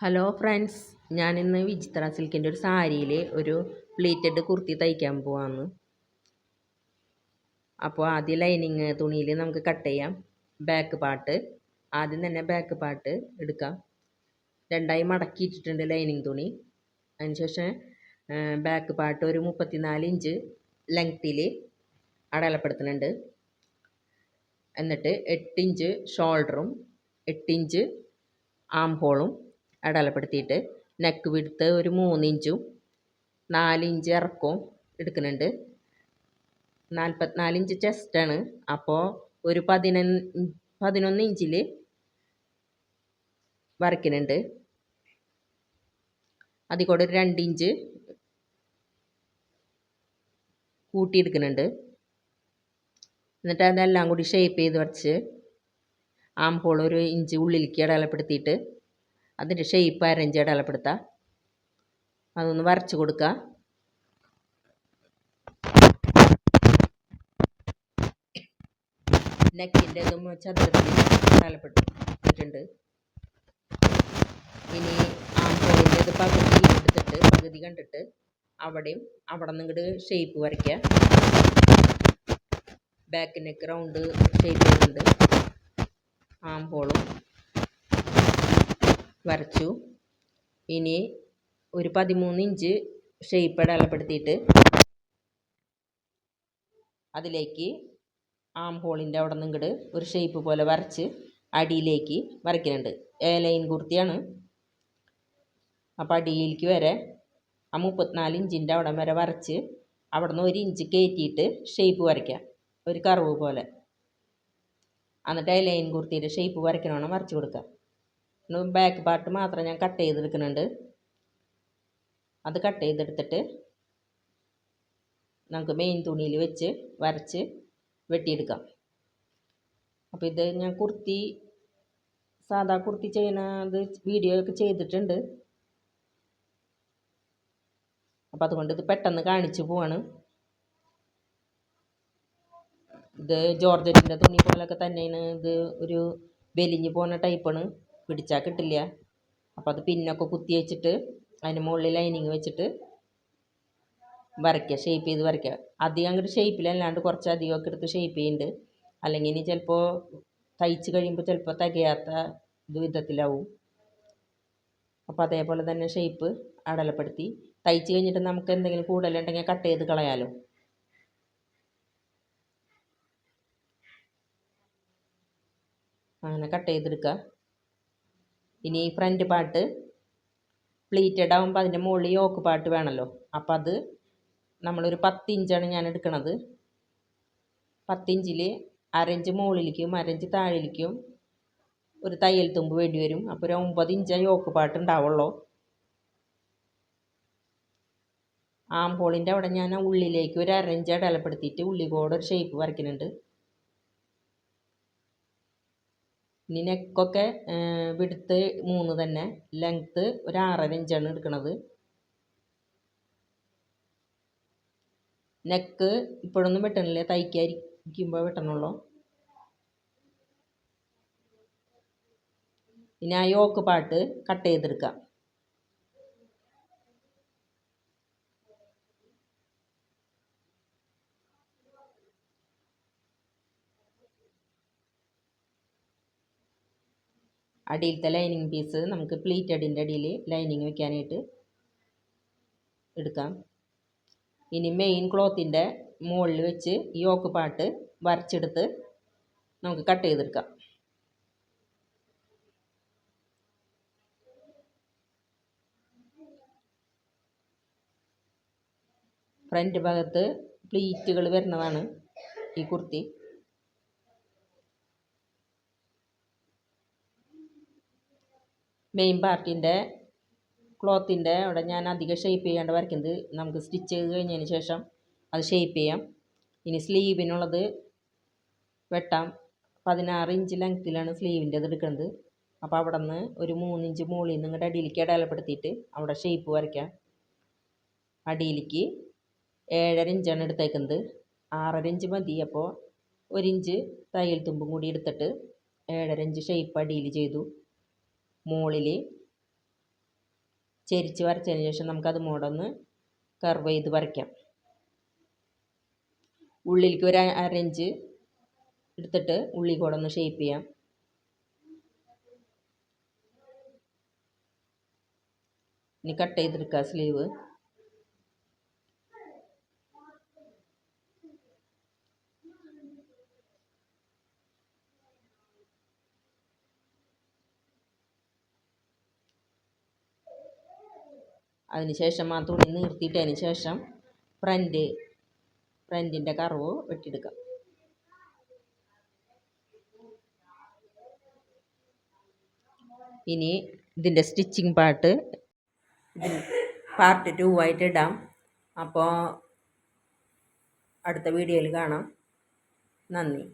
Hello friends ഞാൻ ഇന്ന് വിചിത്ര സിൽക്കിന്റെ ഒരു സാരിയിൽ ഒരു പ്ലീറ്റഡ് കുർത്തി തയ്ക്കാൻ പോവാന്ന്. അപ്പോൾ ആദ്യം ലൈനിങ് തുണിയിൽ നമുക്ക് കട്ട് ചെയ്യാം. ബാക്ക് പാർട്ട് ആദ്യം തന്നെ ബാക്ക് പാർട്ട് എടുക്കാം. രണ്ടായി മടക്കിയിട്ടിട്ടുണ്ട് ലൈനിങ് തുണി. അതിനുശേഷം ബാക്ക് പാർട്ട് ഒരു മുപ്പത്തിനാല് ഇഞ്ച് ലെങ്ത്തിൽ അടയാളപ്പെടുത്തുന്നുണ്ട്. എന്നിട്ട് എട്ടിഞ്ച് ഷോൾഡറും എട്ടിഞ്ച് ആം ഹോളും അടയാളപ്പെടുത്തിയിട്ട് നെക്ക് വിടുത്ത് ഒരു മൂന്നിഞ്ചും നാലിഞ്ച് ഇറക്കവും എടുക്കുന്നുണ്ട്. നാൽപ്പത്തിനാലിഞ്ച് ചെസ്റ്റാണ് അപ്പോൾ ഒരു പതിനൊന്ന് പതിനൊന്ന് ഇഞ്ചിൽ വരയ്ക്കുന്നുണ്ട്. അതിൽ കൂടെ ഒരു രണ്ട് ഇഞ്ച് കൂട്ടിയെടുക്കുന്നുണ്ട്. എന്നിട്ട് അതെല്ലാം കൂടി ഷേപ്പ് ചെയ്ത് വരച്ച് ആം ഹോൾ ഒരു ഇഞ്ച് ഉള്ളിലേക്ക് അടയാളപ്പെടുത്തിയിട്ട് അതിന്റെ ഷേപ്പ് അരഞ്ച് അടയാളപ്പെടുത്താം അതൊന്ന് വരച്ച് കൊടുക്കുക നെക്കിന്റെ ഇതും ചതുരത്തിൽ അടയാളപ്പെട്ടിട്ടുണ്ട് ഇനി ആം ഹോളിന്റെ ഇത് പകുതി എടുത്തിട്ട് പകുതി കണ്ടിട്ട് അവിടെയും അവിടെ നിന്ന് ഇങ്ങോട്ട് ഷേപ്പ് വരയ്ക്കുക ബാക്ക് നെക്ക് റൗണ്ട് ഷേപ്പ് ചെയ്യുന്നുണ്ട് ആം ഹോളും വരച്ചു. ഇനി ഒരു പതിമൂന്ന് ഇഞ്ച് ഷേപ്പ് അടയാളപ്പെടുത്തിയിട്ട് അതിലേക്ക് ആം ഹോളിന്റെ അവിടെ നിന്ന് ഇങ്ങോട്ട് ഒരു ഷേപ്പ് പോലെ വരച്ച് അടിയിലേക്ക് വരയ്ക്കുന്നുണ്ട് എ ലൈൻ കുർത്തിയാണ്. അപ്പോൾ അടിയിലേക്ക് വരെ ആ മുപ്പത്തിനാല് ഇഞ്ചിന്റെ അവിടെ വരെ വരച്ച് അവിടെ നിന്ന് ഒരു ഇഞ്ച് കയറ്റിയിട്ട് ഷേപ്പ് വരയ്ക്കുക ഒരു കർവ് പോലെ. എന്നിട്ട് എ ലൈൻ കുർത്തിയുടെ ഷേപ്പ് വരയ്ക്കണമെന്ന് വരച്ച് കൊടുക്കുക ബാക്ക് പാർട്ട് മാത്രം ഞാൻ കട്ട് ചെയ്തെടുക്കുന്നുണ്ട്. അത് കട്ട് ചെയ്തെടുത്തിട്ട് നമുക്ക് മെയിൻ തുണിയിൽ വെച്ച് വരച്ച് വെട്ടിയെടുക്കാം. അപ്പോൾ ഇത് ഞാൻ കുർത്തി സാധാ കുർത്തി ചെയ്യണത് വീഡിയോ ഒക്കെ ചെയ്തിട്ടുണ്ട്. അപ്പോൾ അതുകൊണ്ട് ഇത് പെട്ടെന്ന് കാണിച്ചു പോവാണ്. ഇത് ജോർജറ്റിന്റെ തുണി പോലൊക്കെ തന്നെയാണ്. ഇത് ഒരു വെലിഞ്ഞ് പോകുന്ന ടൈപ്പാണ് പിടിച്ചാൽ കിട്ടില്ല. അപ്പോൾ അത് പിന്നൊക്കെ കുത്തി വെച്ചിട്ട് അതിന് മുകളിൽ ലൈനിങ് വെച്ചിട്ട് വരയ്ക്കുക ഷേപ്പ് ചെയ്ത് വരയ്ക്കുക അധികം അങ്ങോട്ട് ഷേപ്പിലല്ലാണ്ട് കുറച്ച് അധികമൊക്കെ എടുത്ത് ഷേപ്പ് ചെയ്യുന്നുണ്ട് അല്ലെങ്കിൽ ഇനി ചിലപ്പോൾ തയ്ച്ച് കഴിയുമ്പോൾ ചിലപ്പോൾ തികയാത്ത വിധത്തിലാവും. അപ്പോൾ അതേപോലെ തന്നെ ഷേപ്പ് അടലപ്പെടുത്തി. തയ്ച്ച് കഴിഞ്ഞിട്ട് നമുക്ക് എന്തെങ്കിലും കൂടുതലുണ്ടെങ്കിൽ കട്ട് ചെയ്ത് കളയാലോ. അങ്ങനെ കട്ട് ചെയ്തെടുക്കുക ഇനി ഫ്രണ്ട് പാർട്ട് പ്ലീറ്റഡ് ആകുമ്പോൾ അതിന്റെ മുകളിൽ യോക്ക് പാർട്ട് വേണമല്ലോ അപ്പം അത് നമ്മളൊരു പത്ത് ഇഞ്ചാണ് ഞാൻ എടുക്കുന്നത് പത്തിഞ്ചിൽ അരഞ്ച് മുകളിലേക്കും അരഞ്ച് താഴേക്കും ഒരു തയ്യൽ തുമ്പ് വേണ്ടി വരും. അപ്പോൾ ഒരു ഒമ്പത് ഇഞ്ച് യോക്ക് പാട്ട് ഉണ്ടാവുള്ളൂ. ആം അവിടെ ഞാൻ ഉള്ളിലേക്ക് ഒരു അരഞ്ച് അടയാളപ്പെടുത്തിയിട്ട് ഉള്ളിക്കോടെ ഒരു ഷേപ്പ് വരയ്ക്കുന്നുണ്ട്. ഇനി നെക്കൊക്കെ വിടുത്ത് മൂന്ന് തന്നെ. ലെങ്ത്ത് ഒരു ആറര ഇഞ്ചാണ് എടുക്കുന്നത് നെക്ക് ഇപ്പോഴൊന്നും വെട്ടണില്ല? തയ്ക്കാതിരിക്കുമ്പോൾ വെട്ടണുള്ളൂ. ഇനി ആ യോക്ക് പാട്ട് കട്ട് ചെയ്തെടുക്കാം. അടിയിലത്തെ ലൈനിങ് പീസ് നമുക്ക് പ്ലീറ്റഡിന്റെ അടിയിൽ ലൈനിങ് വെക്കാനായിട്ട് എടുക്കാം. ഇനി മെയിൻ ക്ലോത്തിന്റെ മുകളിൽ വെച്ച് ഈ ഓക്ക് പാട്ട് വരച്ചെടുത്ത് നമുക്ക് കട്ട് ചെയ്തെടുക്കാം. ഫ്രണ്ട് ഭാഗത്ത് പ്ലീറ്റുകൾ വരുന്നതാണ് ഈ കുർത്തി. മെയിൻ പാർട്ടിന്റെ ക്ലോത്തിന്റെ അവിടെ ഞാൻ അധികം ഷേപ്പ് ചെയ്യാണ്ട് വരയ്ക്കുന്നത്. നമുക്ക് സ്റ്റിച്ച് ചെയ്ത് കഴിഞ്ഞതിന് ശേഷം അത് ഷേപ്പ് ചെയ്യാം. ഇനി സ്ലീവിനുള്ളത് വെട്ടാം. പതിനാറ് ഇഞ്ച് ലെങ്ത്തിലാണ് സ്ലീവിന്റെ ഇത് എടുക്കുന്നത് അപ്പോൾ അവിടെ നിന്ന് ഒരു മൂന്നിഞ്ച് മുകളിൽ നിന്ന് ഇങ്ങോട്ട് അടിയിലേക്ക് അടയാളപ്പെടുത്തിയിട്ട് അവിടെ ഷേപ്പ് വരയ്ക്കാം. അടിയിലേക്ക് ഏഴര ഇഞ്ചാണ് എടുത്തേക്കുന്നത്. ആറര ഇഞ്ച് മതി. അപ്പോൾ ഒരിഞ്ച് തയ്യൽ തുമ്പും കൂടി എടുത്തിട്ട് ഏഴര ഇഞ്ച് ഷേപ്പ് അടിയിൽ ചെയ്തു. മുകളിൽ ചെരിച്ച് വരച്ചതിന് ശേഷം നമുക്കത് മുടന്ന് കർവ് ചെയ്ത് വരയ്ക്കാം. ഉള്ളിലേക്ക് ഒരു അരഞ്ച് എടുത്തിട്ട് ഉള്ളി കൂടെ ഒന്ന് ഷേപ്പ് ചെയ്യാം. ഇനി കട്ട് ചെയ്തെടുക്കുക സ്ലീവ് അതിന് ശേഷം ആ തുണി നിർത്തിയിട്ടതിന് ശേഷം ഫ്രണ്ട് ഫ്രണ്ടിന്റെ കറവ് വെട്ടിയെടുക്കാം. ഇനി ഇതിന്റെ സ്റ്റിച്ചിങ് പാർട്ട് ഇതിന് പാർട്ട് ടു ആയിട്ട് ഇടാം. അപ്പോൾ അടുത്ത വീഡിയോയിൽ കാണാം. നന്ദി.